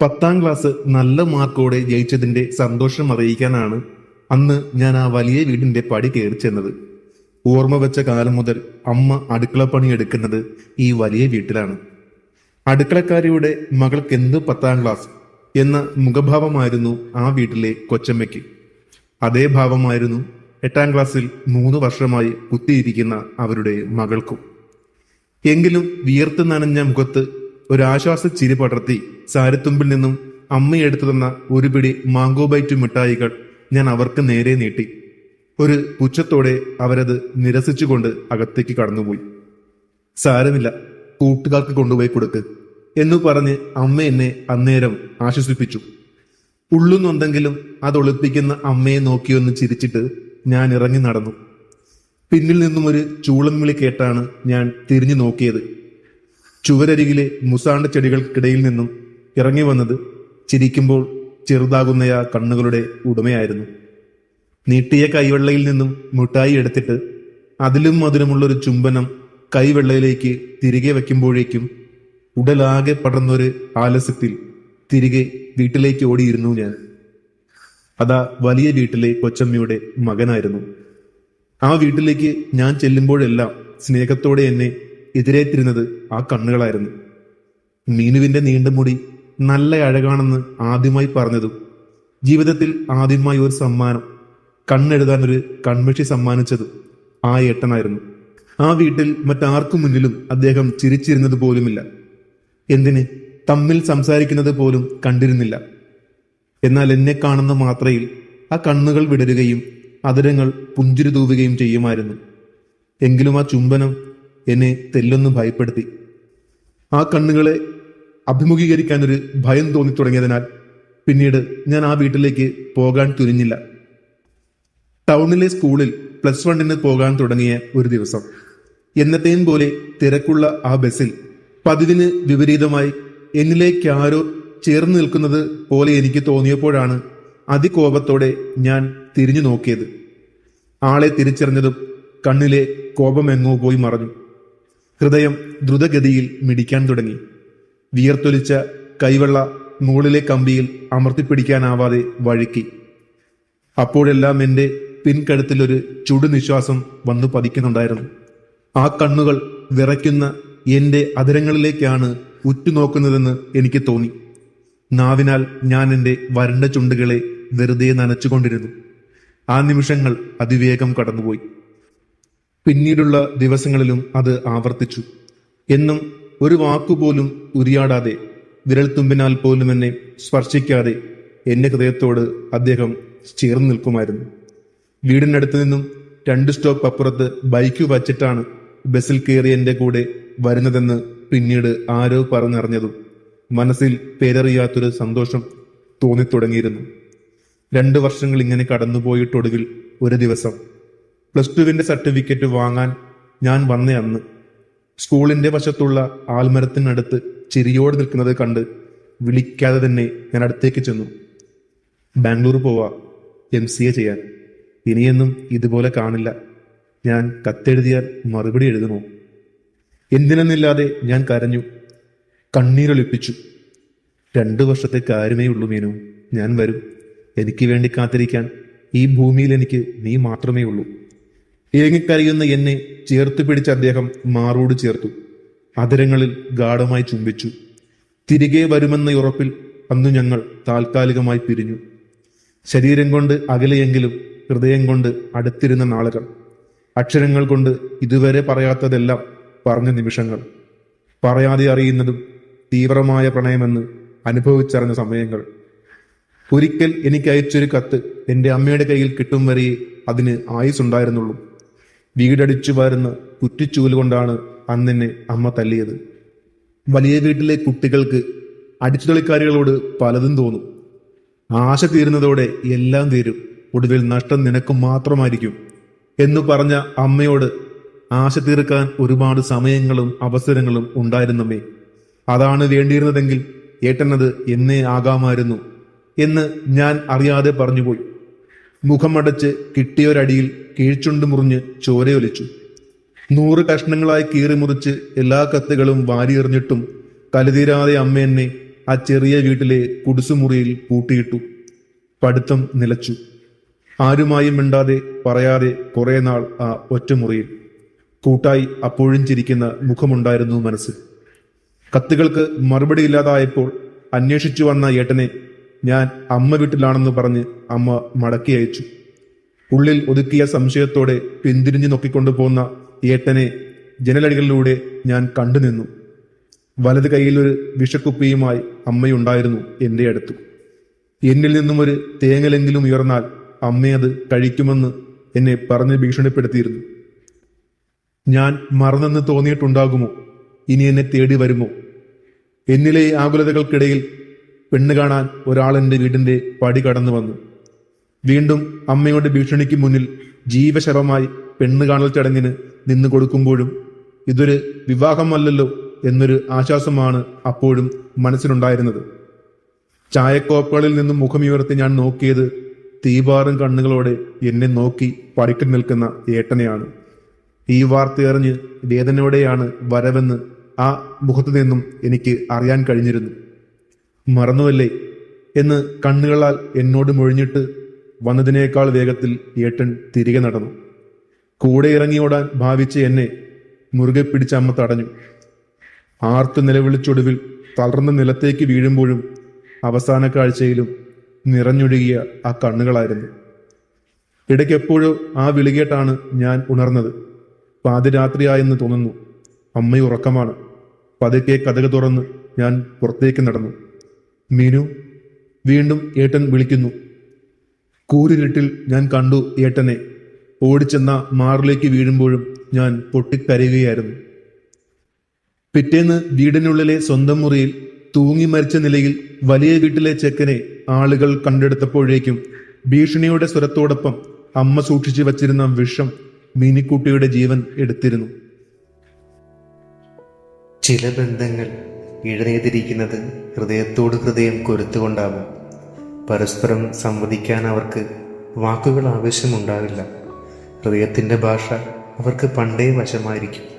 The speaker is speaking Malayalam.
പത്താം ക്ലാസ് നല്ല മാർക്കോടെ ജയിച്ചതിന്റെ സന്തോഷം അറിയിക്കാനാണ് അന്ന് ഞാൻ ആ വലിയ വീടിന്റെ പടി കയറി ചെന്നത്. ഓർമ്മ വെച്ച കാലം മുതൽ അമ്മ അടുക്കളപ്പണി എടുക്കുന്നത് ഈ വലിയ വീട്ടിലാണ്. അടുക്കളക്കാരിയുടെ മകൾക്ക് എന്ത് പത്താം ക്ലാസ് എന്ന മുഖഭാവമായിരുന്നു ആ വീട്ടിലെ കൊച്ചമ്മയ്ക്ക്. അതേ ഭാവമായിരുന്നു എട്ടാം ക്ലാസ്സിൽ മൂന്ന് വർഷമായി കുത്തിയിരിക്കുന്ന അവരുടെ മകൾക്കും. എങ്കിലും വിയർത്ത് നനഞ്ഞ മുഖത്ത് ഒരാശ്വാസ ചിരി പടർത്തി സാരത്തുമ്പിൽ നിന്നും അമ്മയെടുത്തു തന്ന ഒരു പിടി മാംഗോ ബൈറ്റ് മിഠായികൾ ഞാൻ അവർക്ക് നേരെ നീട്ടി. ഒരു പുച്ഛത്തോടെ അവരത് നിരസിച്ചുകൊണ്ട് അകത്തേക്ക് കടന്നുപോയി. സാരമില്ല കൂട്ടുകാർക്ക് കൊണ്ടുപോയി കൊടുക്ക് എന്നു പറഞ്ഞ് അമ്മ എന്നെ അന്നേരം ആശ്വസിപ്പിച്ചു. ഉള്ളുന്നുണ്ടെങ്കിലും അത് ഒളിപ്പിക്കുന്ന അമ്മയെ നോക്കിയൊന്ന് ചിരിച്ചിട്ട് ഞാൻ ഇറങ്ങി നടന്നു. പിന്നിൽ നിന്നും ഒരു ചൂളം വിളി കേട്ടാണ് ഞാൻ തിരിഞ്ഞു നോക്കിയത്. ചുവരരികിലെ മുസാണ്ട ചെടികൾക്കിടയിൽ നിന്നും ഇറങ്ങി വന്നത് ചിരിക്കുമ്പോൾ ചെറുതാകുന്ന ആ കണ്ണുകളുടെ ഉടമയായിരുന്നു. നീട്ടിയ കൈവെള്ളയിൽ നിന്നും മുട്ടായി എടുത്തിട്ട് അതിലും മധുരമുള്ളൊരു ചുംബനം കൈവെള്ളയിലേക്ക് തിരികെ വയ്ക്കുമ്പോഴേക്കും ഉടലാകെ പടർന്നൊരു ആലസ്യത്തിൽ തിരികെ വീട്ടിലേക്ക് ഓടിയിരുന്നു ഞാൻ. അതാ വലിയ വീട്ടിലെ കൊച്ചമ്മയുടെ മകനായിരുന്നു. ആ വീട്ടിലേക്ക് ഞാൻ ചെല്ലുമ്പോഴെല്ലാം സ്നേഹത്തോടെ എന്നെ എതിരേറ്റിരുന്നത് ആ കണ്ണുകളായിരുന്നു. മീനുവിന്റെ നീണ്ട മുടി നല്ല അഴകാണെന്ന് ആദ്യമായി പറഞ്ഞതും ജീവിതത്തിൽ ആദ്യമായി ഒരു സമ്മാനം കണ്ണെഴുതാൻ ഒരു കൺമഷി സമ്മാനിച്ചതും ആ ഏട്ടനായിരുന്നു. ആ വീട്ടിൽ മറ്റാർക്കു മുന്നിലും അദ്ദേഹം ചിരിച്ചിരുന്നത് പോലുമില്ല. എന്തിന്? തമ്മിൽ സംസാരിക്കുന്നത് പോലും കണ്ടിരുന്നില്ല. എന്നാൽ എന്നെ കാണുന്ന മാത്രയിൽ ആ കണ്ണുകൾ വിടരുകയും അതിരങ്ങൾ പുഞ്ചിരി തൂവുകയും ചെയ്യുമായിരുന്നു. എങ്കിലും ആ ചുംബനം എന്നെ തെല്ലൊന്ന് ഭയപ്പെടുത്തി. ആ കണ്ണുകളെ അഭിമുഖീകരിക്കാൻ ഒരു ഭയം തോന്നി തുടങ്ങിയതിനാൽ പിന്നീട് ഞാൻ ആ വീട്ടിലേക്ക് പോകാൻ തുനിഞ്ഞില്ല. ടൗണിലെ സ്കൂളിൽ പ്ലസ് വണ്ണിന് പോകാൻ തുടങ്ങിയ ഒരു ദിവസം. എന്നത്തെയും പോലെ തിരക്കുള്ള ആ ബസ്സിൽ പതിവിന് വിപരീതമായി എന്നിലേക്ക് ആരോ ചേർന്ന് നിൽക്കുന്നത് പോലെ എനിക്ക് തോന്നിയപ്പോഴാണ് അതികോപത്തോടെ ഞാൻ തിരിഞ്ഞു നോക്കിയത്. ആളെ തിരിച്ചറിഞ്ഞതും കണ്ണിലെ കോപമെങ്ങോ പോയി മറഞ്ഞു. ഹൃദയം ദ്രുതഗതിയിൽ മിടിക്കാൻ തുടങ്ങി. വിയർത്തൊലിച്ച കൈവെള്ള മുകളിലെ കമ്പിയിൽ അമർത്തിപ്പിടിക്കാനാവാതെ വഴുക്കി. അപ്പോഴെല്ലാം എന്റെ പിൻകഴുത്തിലൊരു ചുടുനിശ്വാസം വന്നു പതിക്കുന്നുണ്ടായിരുന്നു. ആ കണ്ണുകൾ വിറയ്ക്കുന്ന എന്റെ അതിരങ്ങളിലേക്കാണ് ഉറ്റുനോക്കുന്നതെന്ന് എനിക്ക് തോന്നി. നാവിനാൽ ഞാൻ എന്റെ വരണ്ട ചുണ്ടുകളെ വെറുതെ നനച്ചുകൊണ്ടിരുന്നു. ആ നിമിഷങ്ങൾ അതിവേഗം കടന്നുപോയി. പിന്നീടുള്ള ദിവസങ്ങളിലും അത് ആവർത്തിച്ചു. എന്നും ഒരു വാക്കുപോലും ഉരിയാടാതെ വിരൽത്തുമ്പിനാൽ പോലും എന്നെ സ്പർശിക്കാതെ എന്റെ ഹൃദയത്തോട് അദ്ദേഹം ചേർന്ന് നിൽക്കുമായിരുന്നു. വീടിനടുത്ത് നിന്നും രണ്ട് സ്റ്റോപ്പ് അപ്പുറത്ത് ബൈക്ക് വച്ചിട്ടാണ് ബസ്സിൽ കയറി എന്റെ കൂടെ വരുന്നതെന്ന് പിന്നീട് ആരോ പറഞ്ഞറിഞ്ഞതും മനസ്സിൽ പേരറിയാത്തൊരു സന്തോഷം തോന്നിത്തുടങ്ങിയിരുന്നു. രണ്ടു വർഷങ്ങൾ ഇങ്ങനെ കടന്നുപോയിട്ടൊടുവിൽ ഒരു ദിവസം പ്ലസ് ടുവിന്റെ സർട്ടിഫിക്കറ്റ് വാങ്ങാൻ ഞാൻ വന്ന അന്ന്. സ്കൂളിന്റെ വശത്തുള്ള ആൽമരത്തിനടുത്ത് ചിരിയോട് നിൽക്കുന്നത് കണ്ട് വിളിക്കാതെ തന്നെ ഞാൻ അടുത്തേക്ക് ചെന്നു. ബാംഗ്ലൂർ പോവാ എം സി എ ചെയ്യാൻ. ഇനിയൊന്നും ഇതുപോലെ കാണില്ല. ഞാൻ കത്തെഴുതിയാൽ മറുപടി എഴുതുമോ? എന്തിനെന്നില്ലാതെ ഞാൻ കരഞ്ഞു. കണ്ണീരൊലിപ്പിച്ചു. രണ്ടു വർഷത്തെ കാര്യമേ ഉള്ളൂ മീനു. ഞാൻ വരും. എനിക്ക് വേണ്ടി കാത്തിരിക്കാൻ ഈ ഭൂമിയിൽ എനിക്ക് നീ മാത്രമേ ഉള്ളൂ. ഏങ്ങിക്കരയുന്ന എന്നെ ചേർത്ത് പിടിച്ച അദ്ദേഹം മാറോട് ചേർത്തു. അതിരങ്ങളിൽ ഗാഢമായി ചുംബിച്ചു. തിരികെ വരുമെന്ന ഉറപ്പിൽ അന്നു ഞങ്ങൾ താൽക്കാലികമായി പിരിഞ്ഞു. ശരീരം കൊണ്ട് അകലെയെങ്കിലും ഹൃദയം കൊണ്ട് അടുത്തിരുന്ന നാളുകൾ അക്ഷരങ്ങൾ കൊണ്ട് ഇതുവരെ പറയാത്തതെല്ലാം പറഞ്ഞ നിമിഷങ്ങൾ. പറയാതെ അറിയുന്നതും തീവ്രമായ പ്രണയമെന്ന് അനുഭവിച്ചറിഞ്ഞ സമയങ്ങൾ. ഒരിക്കൽ എനിക്ക് അയച്ചൊരു കത്ത് എന്റെ അമ്മയുടെ കയ്യിൽ കിട്ടും വരെയേ അതിന് ആയുസുണ്ടായിരുന്നുള്ളൂ. വീടടിച്ചു വരുന്ന കുറ്റിച്ചൂൽ കൊണ്ടാണ് അന്നെന്നെ അമ്മ തല്ലിയത്. വലിയ വീട്ടിലെ കുട്ടികൾക്ക് അടിച്ചുതൊളിക്കാരികളോട് പലതും തോന്നും. ആശ തീരുന്നതോടെ എല്ലാം തീരും. ഒടുവിൽ നഷ്ടം നിനക്ക് മാത്രമായിരിക്കും എന്നു പറഞ്ഞ അമ്മയോട് ആശ തീർക്കാൻ ഒരുപാട് സമയങ്ങളും അവസരങ്ങളും ഉണ്ടായിരുന്നമ്മേ. അതാണ് വേണ്ടിയിരുന്നതെങ്കിൽ ഏട്ടനത് എന്നേ ആകാമായിരുന്നു എന്ന് ഞാൻ അറിയാതെ പറഞ്ഞുപോയി. മുഖമടച്ച് കിട്ടിയൊരടിയിൽ കീഴ്ച്ചുണ്ട് മുറിഞ്ഞ് ചോരയൊലിച്ചു നൂറ് കഷ്ണങ്ങളായി കീറി മുറിച്ച് എല്ലാ കത്തുകളും വാരിയെറിഞ്ഞിട്ടും കലുതീരാതെ അമ്മ എന്നെ ആ ചെറിയ വീട്ടിലെ കുടിസുമുറിയിൽ പൂട്ടിയിട്ടു. പഠിത്തം നിലച്ചു. ആരുമായും മിണ്ടാതെ പറയാതെ കുറെ നാൾ ആ ഒറ്റമുറിയിൽ. കൂട്ടായി അപ്പോഴും ചിരിക്കുന്ന മുഖമുണ്ടായിരുന്നു മനസ്സ്. കത്തുകൾക്ക് മറുപടി ഇല്ലാതായപ്പോൾ അന്വേഷിച്ചു വന്ന ഏട്ടനെ ഞാൻ അമ്മ വീട്ടിലാണെന്ന് പറഞ്ഞ് അമ്മ മടക്കി അയച്ചു. ഉള്ളിൽ ഒതുക്കിയ സംശയത്തോടെ പിന്തിരിഞ്ഞു നോക്കിക്കൊണ്ടു പോന്ന ഏട്ടനെ ജനലടികളിലൂടെ ഞാൻ കണ്ടുനിന്നു വലത് കൈയിൽ ഒരു വിഷക്കുപ്പിയുമായി അമ്മയുണ്ടായിരുന്നു എന്റെ അടുത്ത്. എന്നിൽ നിന്നും ഒരു തേങ്ങലെങ്കിലും ഉയർന്നാൽ അമ്മയത് കഴിക്കുമെന്ന് എന്നെ പറഞ്ഞ് ഭീഷണിപ്പെടുത്തിയിരുന്നു. ഞാൻ മറന്നെന്ന് തോന്നിയിട്ടുണ്ടാകുമോ? ഇനി എന്നെ തേടി വരുമോ? എന്നിലെ ആകുലതകൾക്കിടയിൽ പെണ്ണ് കാണാൻ ഒരാളെന്റെ വീടിന്റെ പടി കടന്നു വന്നു. വീണ്ടും അമ്മയുടെ ഭീഷണിക്ക് മുന്നിൽ ജീവശവമായി പെണ്ണ് കാണൽ ചടങ്ങിന് നിന്നു കൊടുക്കുമ്പോഴും ഇതൊരു വിവാഹമല്ലല്ലോ എന്നൊരു ആശ്വാസമാണ് അപ്പോഴും മനസ്സിലുണ്ടായിരുന്നത്. ചായക്കോപ്പുകളിൽ നിന്നും മുഖമുയർത്തി ഞാൻ നോക്കിയത് തീപാറും കണ്ണുകളോടെ എന്നെ നോക്കി പടിക്കൽ നിൽക്കുന്ന ഏട്ടനെയാണ്. ഈ വാർത്തയറിഞ്ഞ് വേദനയോടെയാണ് വരവെന്ന് ആ മുഖത്തു നിന്നും എനിക്ക് അറിയാൻ കഴിഞ്ഞിരുന്നു. മറന്നുവല്ലേ എന്ന് കണ്ണുകളാൽ എന്നോട് മൊഴിഞ്ഞിട്ട് വന്നതിനേക്കാൾ വേഗത്തിൽ ഏട്ടൻ തിരികെ നടന്നു. കൂടെ ഇറങ്ങിയോടാൻ ഭാവിച്ച എന്നെ മുറുകെ പിടിച്ച അമ്മ തടഞ്ഞു. ആർത്തു നിലവിളിച്ചൊടുവിൽ തളർന്ന നിലത്തേക്ക് വീഴുമ്പോഴും അവസാന കാഴ്ചയിലും നിറഞ്ഞൊഴുകിയ ആ കണ്ണുകളായിരുന്നു. ഇടയ്ക്കെപ്പോഴോ ആ വിളികേട്ടാണ് ഞാൻ ഉണർന്നത്. പാതിരാത്രിയായെന്ന് തോന്നുന്നു. അമ്മയുറക്കമാണ്. പതുക്കെ കഥക തുറന്ന് ഞാൻ പുറത്തേക്ക് നടന്നു. മീനു വീണ്ടും ഏട്ടൻ വിളിക്കുന്നു. കൂരിരുട്ടിൽ ഞാൻ കണ്ടു ഏട്ടനെ. ഓടിച്ചെന്ന മാറിലേക്ക് വീഴുമ്പോഴും ഞാൻ പൊട്ടിക്കരയുകയായിരുന്നു. പിറ്റേന്ന് വീടിനുള്ളിലെ സ്വന്തം മുറിയിൽ തൂങ്ങി മരിച്ച നിലയിൽ വലിയ വീട്ടിലെ ചെക്കനെ ആളുകൾ കണ്ടെടുത്തപ്പോഴേക്കും ഭീഷണിയുടെ സ്വരത്തോടൊപ്പം അമ്മ സൂക്ഷിച്ചു വച്ചിരുന്ന വിഷം മീനിക്കുട്ടിയുടെ ജീവൻ എടുത്തിരുന്നു. ചില ബന്ധങ്ങൾ ഇഴനേതിരിക്കുന്നത് ഹൃദയത്തോട് ഹൃദയം കൊരുത്തുകൊണ്ടാവും. പരസ്പരം സംവദിക്കാൻ അവർക്ക് വാക്കുകൾ ആവശ്യമുണ്ടാവില്ല. ഹൃദയത്തിന്റെ ഭാഷ അവർക്ക് പണ്ടേ വശമായിരിക്കും.